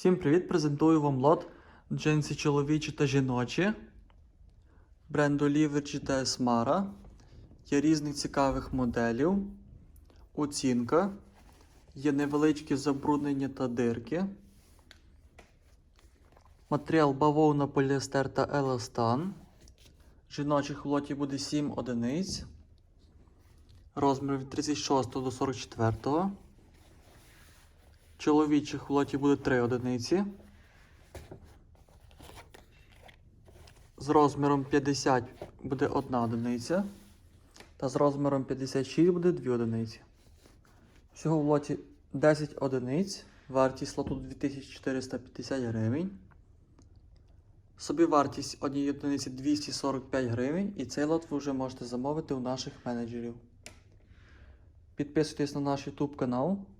Всім привіт! Презентую вам лот джинси чоловічі та жіночі бренду Livergy та Esmara. Є різних цікавих моделів. Оцінка. Є невеличкі забруднення та дирки. Матеріал бавовна, поліестер та еластан. Жіночих в лоті буде 7 одиниць. Розмір від 36 до 44. Чоловічих в лоті буде 3 одиниці. З розміром 50 буде 1 одиниця. Та з розміром 56 буде 2 одиниці. Всього в лоті 10 одиниць. Вартість лоту 2450 гривень. Собівартість однієї одиниці 245 гривень. І цей лот ви вже можете замовити у наших менеджерів. Підписуйтесь на наш YouTube канал,